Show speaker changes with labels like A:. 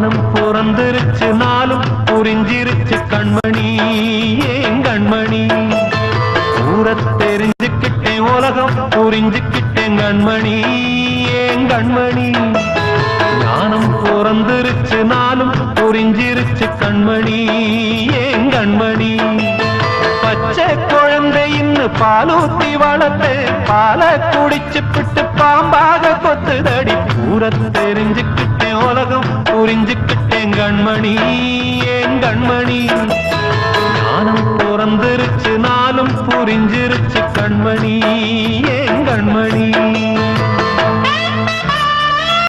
A: ஞானம் பிறந்திருச்சு நாளும் புரிஞ்சிருச்சு கண்மணி ஏன் கண்மணி? ஊர தெரிஞ்சுக்கிட்டேன் உலகம் புரிஞ்சுக்கிட்டேன் கண்மணி ஏன் கண்மணி? ஞானம் பிறந்திருச்சு நாளும் புரிஞ்சிருச்சு கண்மணி ஏன் கண்மணி? பச்சை குழந்தைன்னு பாலூத்தி வளர்த்து பால குடிச்சு பிட்டு பாம்பாக கொத்துதடி. பூர தெரிஞ்சுக்கிட்டேன் உலகம் புரிஞ்சுக்கிட்டேன் கண்மணி ஏன் கண்மணி? ஞானம் பிறந்திருச்சு நாளும் புரிஞ்சிருச்சு கண்மணி